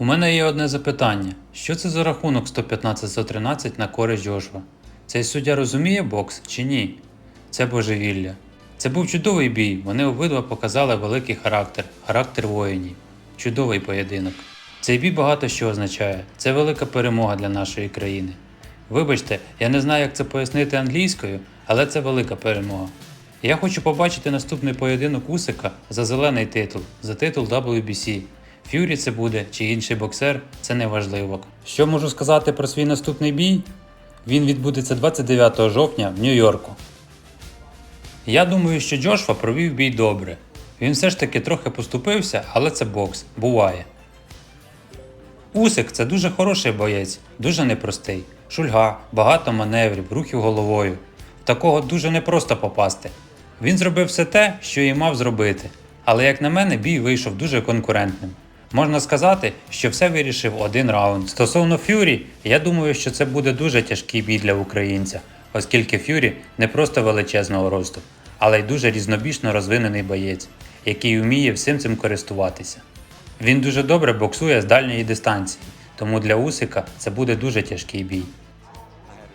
У мене є одне запитання: що це за рахунок 115-113 на користь Джошва? Цей суддя розуміє бокс чи ні? Це божевілля. Це був чудовий бій. Вони обидва показали великий характер, характер воїнів. Чудовий поєдинок. Цей бій багато що означає. Це велика перемога для нашої країни. Вибачте, я не знаю, як це пояснити англійською, але це велика перемога. Я хочу побачити наступний поєдинок Усика за зелений титул, за титул WBC. Ф'юрі це буде чи інший боксер, це не важливо. Що можу сказати про свій наступний бій? Він відбудеться 29 жовтня в Нью-Йорку. Я думаю, що Джошва провів бій добре. Він все ж таки трохи поступився, але це бокс, буває. Усик це дуже хороший боєць, дуже непростий. Шульга, багато маневрів, рухів головою. В такого дуже непросто попасти. Він зробив все те, що і мав зробити. Але, як на мене, бій вийшов дуже конкурентним. Можна сказати, що все вирішив один раунд. Стосовно Фюрі, я думаю, що це буде дуже тяжкий бій для українця, оскільки Фюрі не просто величезного росту, але й дуже різнобічно розвинений боєць, який вміє всім цим користуватися. Він дуже добре боксує з дальньої дистанції, тому для Усика це буде дуже тяжкий бій.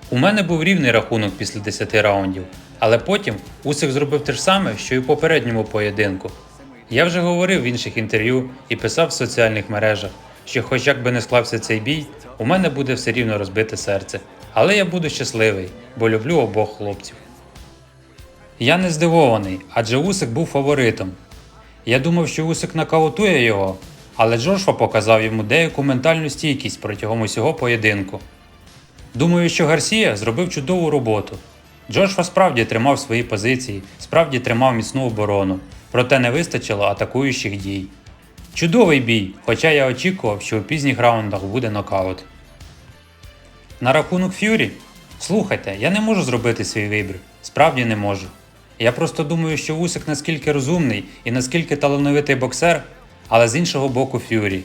У мене був рівний рахунок після 10 раундів, але потім Усик зробив те ж саме, що й у попередньому поєдинку. Я вже говорив в інших інтерв'ю і писав в соціальних мережах, що хоч як би не склався цей бій, у мене буде все рівно розбите серце. Але я буду щасливий, бо люблю обох хлопців. Я не здивований, адже Усик був фаворитом. Я думав, що Усик нокаутує його, але Джошуа показав йому деяку ментальну стійкість протягом усього поєдинку. Думаю, що Гарсія зробив чудову роботу. Джошуа справді тримав свої позиції, справді тримав міцну оборону, проте не вистачило атакуючих дій. Чудовий бій, хоча я очікував, що у пізніх раундах буде нокаут. На рахунок Ф'юрі? Слухайте, я не можу зробити свій вибір. Справді не можу. Я просто думаю, що Усик наскільки розумний і наскільки талановитий боксер, але з іншого боку Ф'юрі.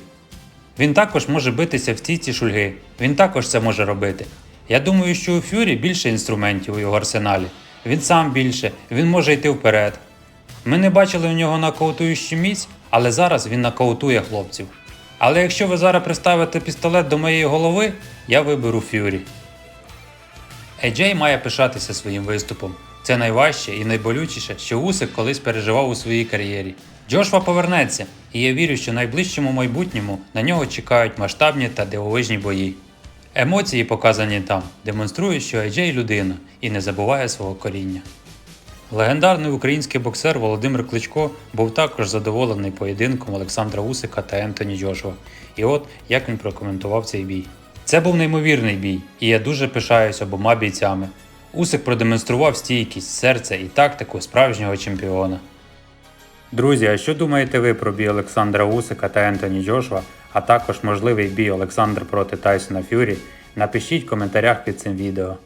Він також може битися в стійці шульги, він також це може робити. Я думаю, що у Ф'юрі більше інструментів у його арсеналі. Він сам більше, він може йти вперед. Ми не бачили у нього нокаутуючу міць, але зараз він нокаутує хлопців. Але якщо ви зараз приставите пістолет до моєї голови, я виберу Ф'юрі. Ейджей має пишатися своїм виступом. Це найважче і найболючіше, що Усик колись переживав у своїй кар'єрі. Джошва повернеться, і я вірю, що в найближчому майбутньому на нього чекають масштабні та дивовижні бої. Емоції, показані там, демонструють, що Ейджей людина і не забуває свого коріння. Легендарний український боксер Володимир Кличко був також задоволений поєдинком Олександра Усика та Ентоні Джошуа. І от як він прокоментував цей бій. Це був неймовірний бій, і я дуже пишаюсь обома бійцями. Усик продемонстрував стійкість, серце і тактику справжнього чемпіона. Друзі, а що думаєте ви про бій Олександра Усика та Ентоні Джошуа, а також можливий бій Олександр проти Тайсона Фюрі? Напишіть в коментарях під цим відео.